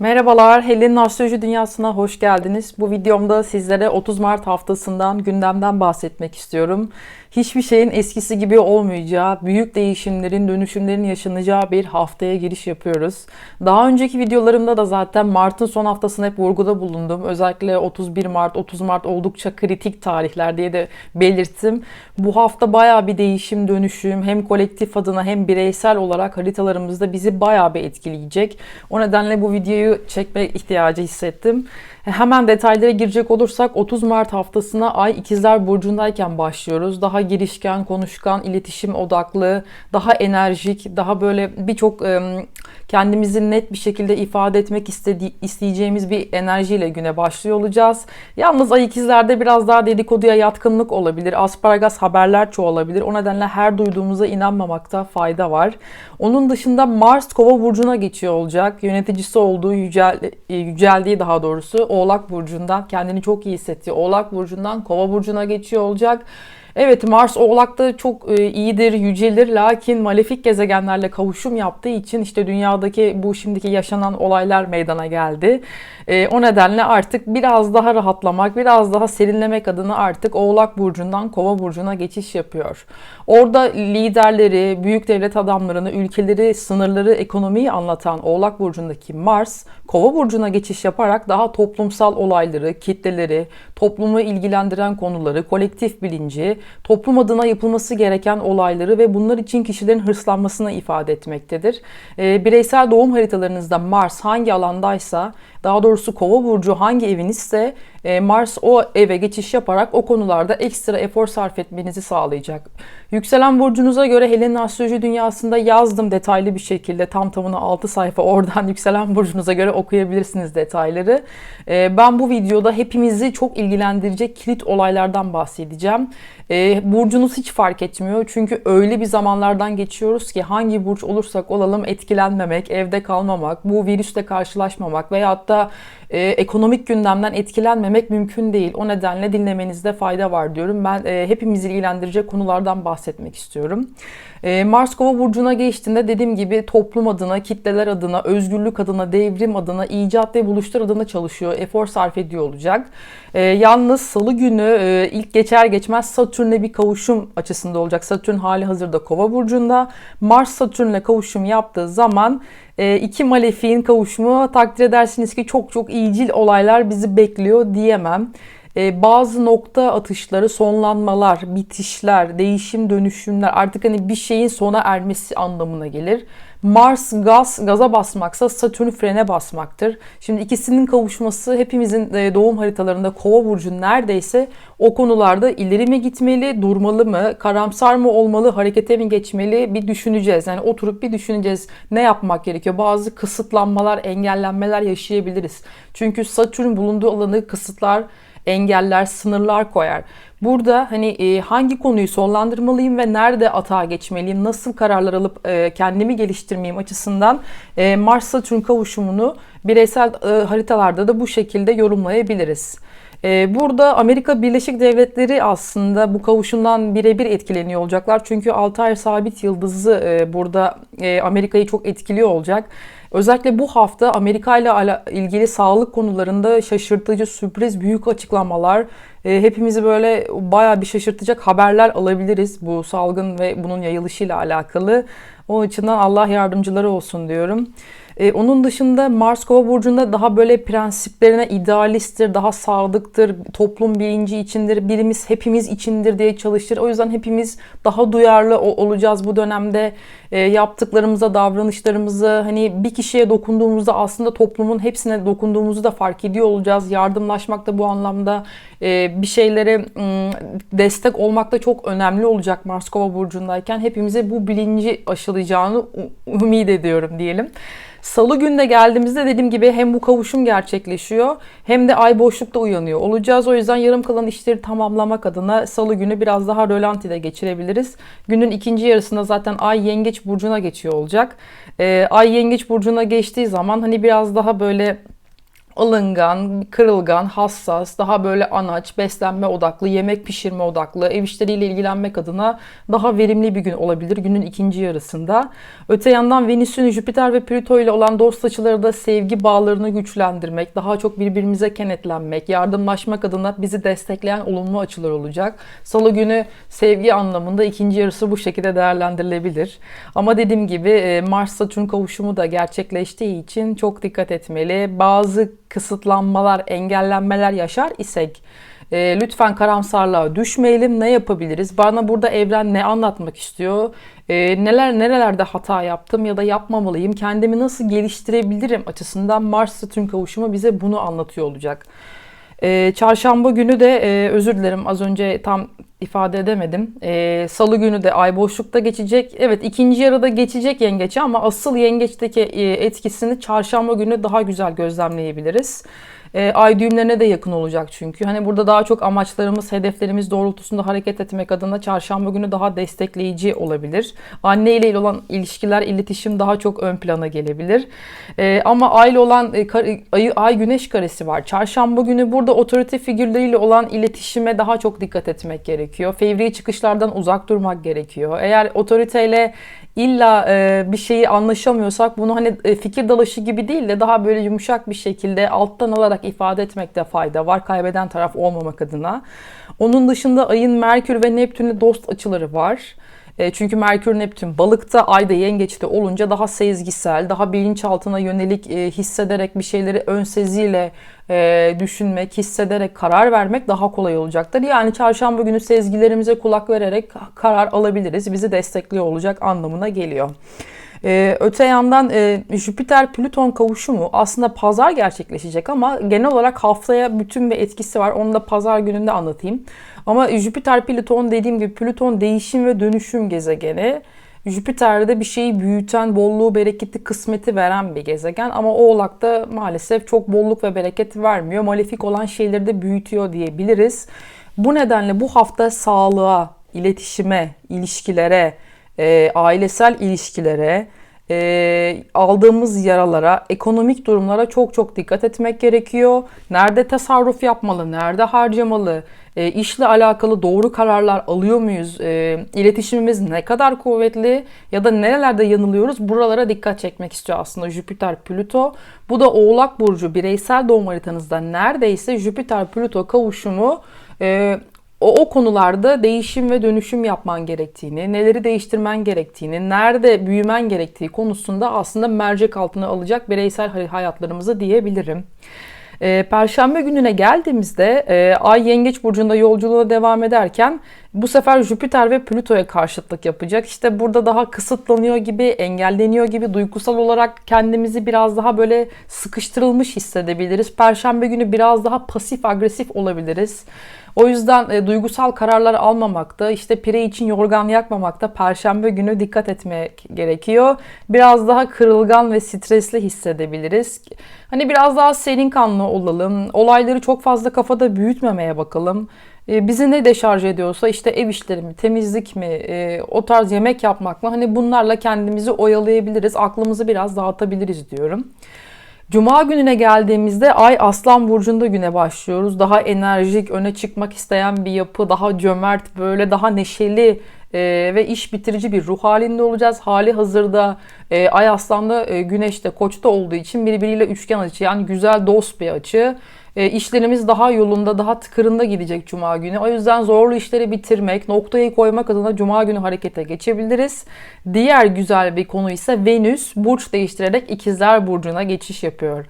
Merhabalar, Helen'in astroloji dünyasına hoş geldiniz. Bu videomda sizlere 30 Mart haftasından, gündemden bahsetmek istiyorum. Hiçbir şeyin eskisi gibi olmayacağı, büyük değişimlerin, dönüşümlerin yaşanacağı bir haftaya giriş yapıyoruz. Daha önceki videolarımda da zaten Mart'ın son haftasını hep vurguda bulundum. Özellikle 31 Mart, 30 Mart oldukça kritik tarihler diye de belirttim. Bu hafta baya bir değişim, dönüşüm hem kolektif adına hem bireysel olarak haritalarımızda bizi baya bir etkileyecek. O nedenle bu videoyu çekme ihtiyacı hissettim. Hemen detaylara girecek olursak 30 Mart haftasına Ay İkizler Burcu'ndayken başlıyoruz. Daha girişken, konuşkan, iletişim odaklı, daha enerjik, daha böyle birçok kendimizi net bir şekilde ifade etmek istediği, isteyeceğimiz bir enerjiyle güne başlıyor olacağız. Yalnız Ay İkizler'de biraz daha dedikoduya yatkınlık olabilir. Asparagas haberler çoğalabilir. O nedenle her duyduğumuza inanmamakta fayda var. Onun dışında Mars Kova burcuna geçiyor olacak. Yöneticisi olduğu yücel, yüceldiği daha doğrusu Oğlak Burcu'ndan kendini çok iyi hissettiği Oğlak Burcu'ndan Kova Burcu'na geçiyor olacak. Evet Mars Oğlak'ta çok e, iyidir, yücelir lakin malefik gezegenlerle kavuşum yaptığı için işte dünyadaki bu şimdiki yaşanan olaylar meydana geldi. E, o nedenle artık biraz daha rahatlamak, biraz daha serinlemek adına artık Oğlak Burcu'ndan Kova Burcu'na geçiş yapıyor. Orada liderleri, büyük devlet adamlarını, ülkeleri, sınırları, ekonomiyi anlatan Oğlak Burcu'ndaki Mars, Kova Burcu'na geçiş yaparak daha toplumsal olayları, kitleleri, toplumu ilgilendiren konuları, kolektif bilinci, toplum adına yapılması gereken olayları ve bunlar için kişilerin hırslanmasını ifade etmektedir. E, bireysel doğum haritalarınızda Mars hangi alandaysa daha doğrusu kova burcu hangi evinizse e, Mars o eve geçiş yaparak o konularda ekstra efor sarf etmenizi sağlayacak. Yükselen burcunuza göre Helen'in astroloji dünyasında yazdım detaylı bir şekilde tam tamına 6 sayfa oradan yükselen burcunuza göre okuyabilirsiniz detayları. E, ben bu videoda hepimizi çok ilgilendirecek kilit olaylardan bahsedeceğim. E, burcunuz hiç fark etmiyor çünkü öyle bir zamanlardan geçiyoruz ki hangi burç olursak olalım etkilenmemek, evde kalmamak, bu virüsle karşılaşmamak veyahut da e, ekonomik gündemden etkilenmemek mümkün değil. O nedenle dinlemenizde fayda var diyorum. Ben e, hepimizi ilgilendirecek konulardan bahsetmek istiyorum. E, Mars Kova burcuna geçtiğinde dediğim gibi toplum adına, kitleler adına, özgürlük adına, devrim adına, icat ve buluşlar adına çalışıyor. Efor sarf ediyor olacak. E, yalnız salı günü e, ilk geçer geçmez Satürn'le bir kavuşum açısında olacak. Satürn hali hazırda Kova burcunda. Mars Satürn'le kavuşum yaptığı zaman e, iki malefiğin kavuşumu takdir edersiniz ki çok çok iyicil olaylar bizi bekliyor diyemem. E, bazı nokta atışları, sonlanmalar, bitişler, değişim, dönüşümler artık hani bir şeyin sona ermesi anlamına gelir. Mars gaz, gaza basmaksa Satürn frene basmaktır. Şimdi ikisinin kavuşması hepimizin e, doğum haritalarında kova burcu neredeyse o konularda ileri mi gitmeli, durmalı mı, karamsar mı olmalı, harekete mi geçmeli bir düşüneceğiz. Yani oturup bir düşüneceğiz ne yapmak gerekiyor. Bazı kısıtlanmalar, engellenmeler yaşayabiliriz. Çünkü Satürn bulunduğu alanı kısıtlar, engeller, sınırlar koyar. Burada hani e, hangi konuyu sonlandırmalıyım ve nerede atağa geçmeliyim, nasıl kararlar alıp e, kendimi geliştirmeyeyim açısından e, Mars-Satürn kavuşumunu bireysel e, haritalarda da bu şekilde yorumlayabiliriz. E, burada Amerika Birleşik Devletleri aslında bu kavuşumdan birebir etkileniyor olacaklar. Çünkü Altair sabit yıldızı e, burada e, Amerika'yı çok etkiliyor olacak. Özellikle bu hafta Amerika ile ilgili sağlık konularında şaşırtıcı, sürpriz, büyük açıklamalar, e, hepimizi böyle baya bir şaşırtacak haberler alabiliriz bu salgın ve bunun yayılışıyla alakalı. O açıdan Allah yardımcıları olsun diyorum. Ee, onun dışında Mars Kova burcunda daha böyle prensiplerine idealisttir, daha sadıktır, toplum bilinci içindir, birimiz hepimiz içindir diye çalışır. O yüzden hepimiz daha duyarlı olacağız bu dönemde. E, yaptıklarımıza, davranışlarımızı hani bir kişiye dokunduğumuzda aslında toplumun hepsine dokunduğumuzu da fark ediyor olacağız. Yardımlaşmak da bu anlamda e, bir şeylere destek olmak da çok önemli olacak Mars Kova burcundayken. Hepimize bu bilinci aşılayacağını ümit ediyorum diyelim. Salı günde geldiğimizde dediğim gibi hem bu kavuşum gerçekleşiyor hem de ay boşlukta uyanıyor olacağız. O yüzden yarım kalan işleri tamamlamak adına salı günü biraz daha rölantide geçirebiliriz. Günün ikinci yarısında zaten ay yengeç burcuna geçiyor olacak. Ee, ay yengeç burcuna geçtiği zaman hani biraz daha böyle alıngan, kırılgan, hassas, daha böyle anaç, beslenme odaklı, yemek pişirme odaklı, ev işleriyle ilgilenmek adına daha verimli bir gün olabilir günün ikinci yarısında. Öte yandan Venüs'ün Jüpiter ve Plüto ile olan dost açıları da sevgi bağlarını güçlendirmek, daha çok birbirimize kenetlenmek, yardımlaşmak adına bizi destekleyen olumlu açılar olacak. Salı günü sevgi anlamında ikinci yarısı bu şekilde değerlendirilebilir. Ama dediğim gibi e, Mars-Satürn kavuşumu da gerçekleştiği için çok dikkat etmeli. Bazı kısıtlanmalar, engellenmeler yaşar isek e, lütfen karamsarlığa düşmeyelim. Ne yapabiliriz? Bana burada evren ne anlatmak istiyor? E, neler nerelerde hata yaptım ya da yapmamalıyım? Kendimi nasıl geliştirebilirim açısından Mars Satürn kavuşumu bize bunu anlatıyor olacak. E, çarşamba günü de e, özür dilerim az önce tam ifade edemedim. E, Salı günü de ay boşlukta geçecek. Evet ikinci yarıda geçecek yengeçe ama asıl yengeçteki e, etkisini çarşamba günü daha güzel gözlemleyebiliriz. E, ay düğümlerine de yakın olacak çünkü. Hani burada daha çok amaçlarımız, hedeflerimiz doğrultusunda hareket etmek adına çarşamba günü daha destekleyici olabilir. Anne ile olan ilişkiler, iletişim daha çok ön plana gelebilir. E, ama ay ile olan e, ay, ay güneş karesi var. Çarşamba günü burada otorite figürleriyle olan iletişime daha çok dikkat etmek gerekiyor. Fevri çıkışlardan uzak durmak gerekiyor. Eğer otoriteyle illa e, bir şeyi anlaşamıyorsak bunu hani e, fikir dalaşı gibi değil de daha böyle yumuşak bir şekilde alttan alarak ifade etmekte fayda var. Kaybeden taraf olmamak adına. Onun dışında ayın Merkür ve Neptün'le dost açıları var. E, çünkü Merkür Neptün balıkta, ayda yengeçte olunca daha sezgisel, daha bilinçaltına yönelik e, hissederek bir şeyleri ön seziyle e, düşünmek, hissederek karar vermek daha kolay olacaktır. Yani çarşamba günü sezgilerimize kulak vererek karar alabiliriz. Bizi destekliyor olacak anlamına geliyor. Ee, öte yandan e, Jüpiter-Plüton kavuşumu aslında pazar gerçekleşecek ama genel olarak haftaya bütün bir etkisi var. Onu da pazar gününde anlatayım. Ama Jüpiter-Plüton dediğim gibi Plüton değişim ve dönüşüm gezegeni. Jüpiter'de bir şeyi büyüten, bolluğu, bereketi, kısmeti veren bir gezegen ama Oğlak'ta maalesef çok bolluk ve bereket vermiyor. Malefik olan şeyleri de büyütüyor diyebiliriz. Bu nedenle bu hafta sağlığa, iletişime, ilişkilere, e, ailesel ilişkilere, e, aldığımız yaralara, ekonomik durumlara çok çok dikkat etmek gerekiyor. Nerede tasarruf yapmalı, nerede harcamalı, e, işle alakalı doğru kararlar alıyor muyuz, e, iletişimimiz ne kadar kuvvetli ya da nerelerde yanılıyoruz buralara dikkat çekmek istiyor aslında Jüpiter, Plüto. Bu da Oğlak Burcu bireysel doğum haritanızda neredeyse Jüpiter, Plüto kavuşumu e, o, o konularda değişim ve dönüşüm yapman gerektiğini, neleri değiştirmen gerektiğini, nerede büyümen gerektiği konusunda aslında mercek altına alacak bireysel hayatlarımızı diyebilirim. E, Perşembe gününe geldiğimizde e, Ay Yengeç Burcu'nda yolculuğa devam ederken bu sefer Jüpiter ve Plüto'ya karşıtlık yapacak. İşte burada daha kısıtlanıyor gibi, engelleniyor gibi duygusal olarak kendimizi biraz daha böyle sıkıştırılmış hissedebiliriz. Perşembe günü biraz daha pasif agresif olabiliriz. O yüzden e, duygusal kararlar almamakta, işte pire için yorgan yakmamakta perşembe günü dikkat etmek gerekiyor. Biraz daha kırılgan ve stresli hissedebiliriz. Hani biraz daha serin kanlı olalım. Olayları çok fazla kafada büyütmemeye bakalım. E, bizi ne deşarj ediyorsa işte ev işleri mi, temizlik mi, e, o tarz yemek yapmak mı hani bunlarla kendimizi oyalayabiliriz, aklımızı biraz dağıtabiliriz diyorum. Cuma gününe geldiğimizde Ay Aslan Burcu'nda güne başlıyoruz. Daha enerjik, öne çıkmak isteyen bir yapı, daha cömert, böyle daha neşeli e, ve iş bitirici bir ruh halinde olacağız. Hali hazırda e, Ay Aslan'da, e, Güneş Koç'ta olduğu için birbiriyle üçgen açı yani güzel dost bir açı. E, işlerimiz daha yolunda, daha tıkırında gidecek Cuma günü. O yüzden zorlu işleri bitirmek, noktayı koymak adına Cuma günü harekete geçebiliriz. Diğer güzel bir konu ise Venüs burç değiştirerek İkizler Burcu'na geçiş yapıyor.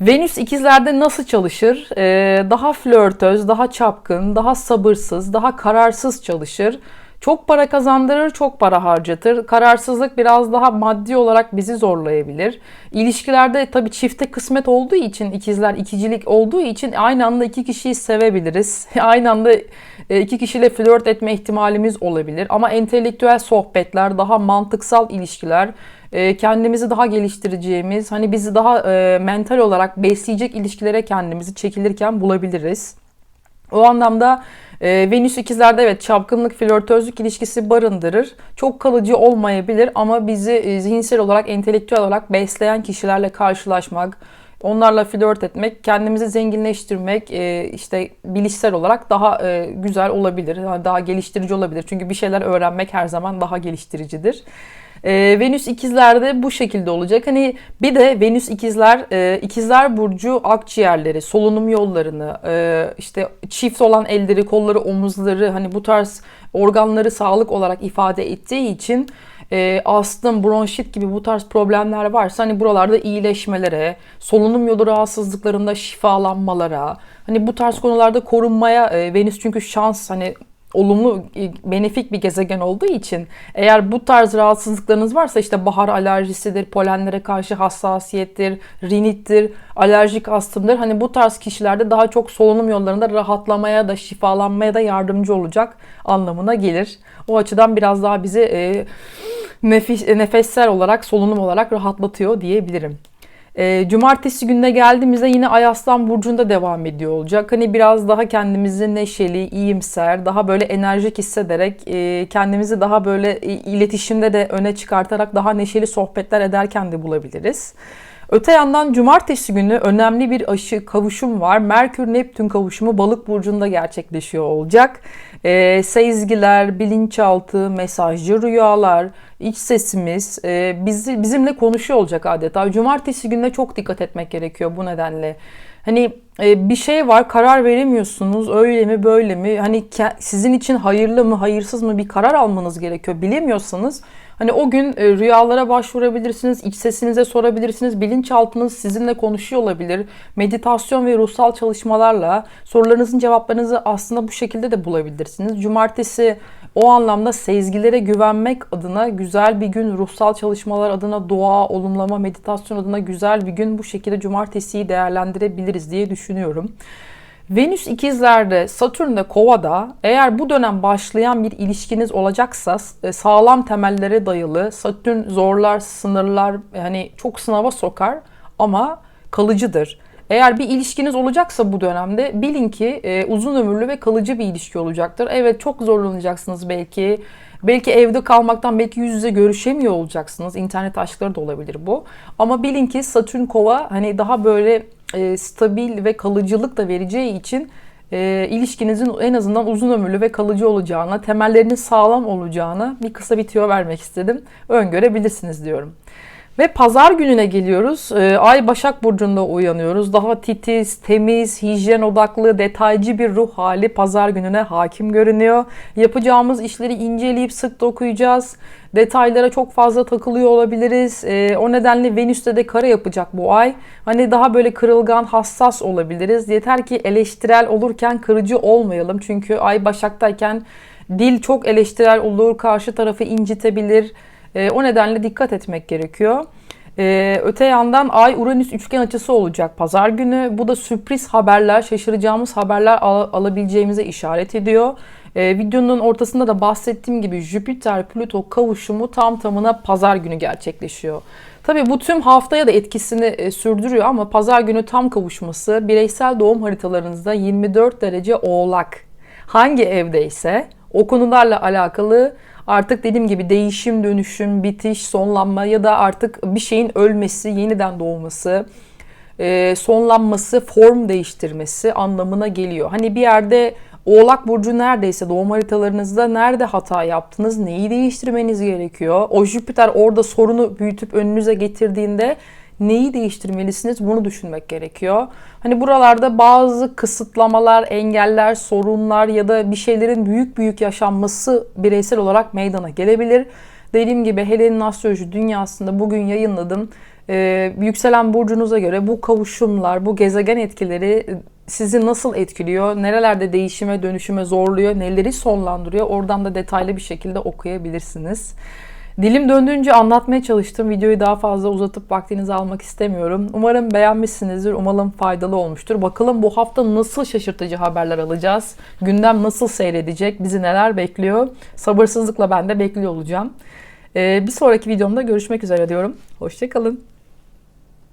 Venüs ikizlerde nasıl çalışır? Ee, daha flörtöz, daha çapkın, daha sabırsız, daha kararsız çalışır. Çok para kazandırır, çok para harcatır. Kararsızlık biraz daha maddi olarak bizi zorlayabilir. İlişkilerde tabii çifte kısmet olduğu için, ikizler ikicilik olduğu için aynı anda iki kişiyi sevebiliriz. Aynı anda e, iki kişiyle flört etme ihtimalimiz olabilir. Ama entelektüel sohbetler, daha mantıksal ilişkiler, e, kendimizi daha geliştireceğimiz, hani bizi daha e, mental olarak besleyecek ilişkilere kendimizi çekilirken bulabiliriz. O anlamda Ee, Venüs ikizlerde evet çapkınlık, flörtözlük ilişkisi barındırır. Çok kalıcı olmayabilir ama bizi e, zihinsel olarak, entelektüel olarak besleyen kişilerle karşılaşmak, onlarla flört etmek, kendimizi zenginleştirmek, e, işte bilişsel olarak daha e, güzel olabilir, daha geliştirici olabilir. Çünkü bir şeyler öğrenmek her zaman daha geliştiricidir. E, Venüs ikizlerde bu şekilde olacak. Hani bir de Venüs ikizler, e, ikizler burcu akciğerleri, solunum yollarını, e, işte çift olan elleri, kolları, omuzları hani bu tarz organları sağlık olarak ifade ettiği için e, astım, bronşit gibi bu tarz problemler varsa hani buralarda iyileşmelere, solunum yolu rahatsızlıklarında şifalanmalara, hani bu tarz konularda korunmaya e, Venüs çünkü şans hani olumlu, e, benefik bir gezegen olduğu için eğer bu tarz rahatsızlıklarınız varsa işte bahar alerjisidir, polenlere karşı hassasiyettir, rinittir, alerjik astımdır. Hani bu tarz kişilerde daha çok solunum yollarında rahatlamaya da şifalanmaya da yardımcı olacak anlamına gelir. O açıdan biraz daha bizi e, nefis, nefessel olarak, solunum olarak rahatlatıyor diyebilirim. E, cumartesi gününe geldiğimizde yine Ay Aslan Burcu'nda devam ediyor olacak. Hani biraz daha kendimizi neşeli, iyimser, daha böyle enerjik hissederek e, kendimizi daha böyle iletişimde de öne çıkartarak daha neşeli sohbetler ederken de bulabiliriz. Öte yandan cumartesi günü önemli bir aşı kavuşum var. Merkür-Neptün kavuşumu balık burcunda gerçekleşiyor olacak. E, sezgiler, bilinçaltı, mesajcı rüyalar, iç sesimiz e, bizi, bizimle konuşuyor olacak adeta. Cumartesi gününe çok dikkat etmek gerekiyor bu nedenle. Hani e, bir şey var karar veremiyorsunuz öyle mi böyle mi hani sizin için hayırlı mı hayırsız mı bir karar almanız gerekiyor bilemiyorsanız Hani o gün e, rüyalara başvurabilirsiniz, iç sesinize sorabilirsiniz, bilinçaltınız sizinle konuşuyor olabilir. Meditasyon ve ruhsal çalışmalarla sorularınızın cevaplarınızı aslında bu şekilde de bulabilirsiniz. Cumartesi o anlamda sezgilere güvenmek adına güzel bir gün, ruhsal çalışmalar adına dua, olumlama, meditasyon adına güzel bir gün bu şekilde cumartesiyi değerlendirebiliriz diye düşünüyorum. Venüs ikizlerde, Satürn de kovada eğer bu dönem başlayan bir ilişkiniz olacaksa e, sağlam temellere dayalı, Satürn zorlar, sınırlar, hani çok sınava sokar ama kalıcıdır. Eğer bir ilişkiniz olacaksa bu dönemde bilin ki e, uzun ömürlü ve kalıcı bir ilişki olacaktır. Evet çok zorlanacaksınız belki. Belki evde kalmaktan belki yüz yüze görüşemiyor olacaksınız. İnternet aşkları da olabilir bu. Ama bilin ki Satürn kova hani daha böyle e, stabil ve kalıcılık da vereceği için e, ilişkinizin en azından uzun ömürlü ve kalıcı olacağına, temellerinin sağlam olacağına bir kısa bir tüyo vermek istedim. Öngörebilirsiniz diyorum. Ve pazar gününe geliyoruz. Ee, Ay Başak Burcu'nda uyanıyoruz. Daha titiz, temiz, hijyen odaklı, detaycı bir ruh hali pazar gününe hakim görünüyor. Yapacağımız işleri inceleyip sık dokuyacağız. Detaylara çok fazla takılıyor olabiliriz. Ee, o nedenle Venüs'te de kare yapacak bu ay. Hani daha böyle kırılgan, hassas olabiliriz. Yeter ki eleştirel olurken kırıcı olmayalım. Çünkü Ay Başak'tayken dil çok eleştirel olur, karşı tarafı incitebilir e, o nedenle dikkat etmek gerekiyor. Ee, öte yandan Ay Uranüs üçgen açısı olacak pazar günü. Bu da sürpriz haberler, şaşıracağımız haberler al- alabileceğimize işaret ediyor. Ee, videonun ortasında da bahsettiğim gibi Jüpiter-Plüto kavuşumu tam tamına pazar günü gerçekleşiyor. Tabii bu tüm haftaya da etkisini e, sürdürüyor ama pazar günü tam kavuşması bireysel doğum haritalarınızda 24 derece oğlak hangi evdeyse o konularla alakalı Artık dediğim gibi değişim, dönüşüm, bitiş, sonlanma ya da artık bir şeyin ölmesi, yeniden doğması, e, sonlanması, form değiştirmesi anlamına geliyor. Hani bir yerde Oğlak Burcu neredeyse doğum haritalarınızda nerede hata yaptınız, neyi değiştirmeniz gerekiyor? O Jüpiter orada sorunu büyütüp önünüze getirdiğinde neyi değiştirmelisiniz bunu düşünmek gerekiyor. Hani buralarda bazı kısıtlamalar, engeller, sorunlar ya da bir şeylerin büyük büyük yaşanması bireysel olarak meydana gelebilir. Dediğim gibi Helen'in astroloji dünyasında bugün yayınladım. Ee, yükselen burcunuza göre bu kavuşumlar, bu gezegen etkileri sizi nasıl etkiliyor, nerelerde değişime, dönüşüme zorluyor, neleri sonlandırıyor oradan da detaylı bir şekilde okuyabilirsiniz. Dilim döndüğünce anlatmaya çalıştım. Videoyu daha fazla uzatıp vaktinizi almak istemiyorum. Umarım beğenmişsinizdir. Umarım faydalı olmuştur. Bakalım bu hafta nasıl şaşırtıcı haberler alacağız? Gündem nasıl seyredecek? Bizi neler bekliyor? Sabırsızlıkla ben de bekliyor olacağım. Ee, bir sonraki videomda görüşmek üzere diyorum. Hoşçakalın.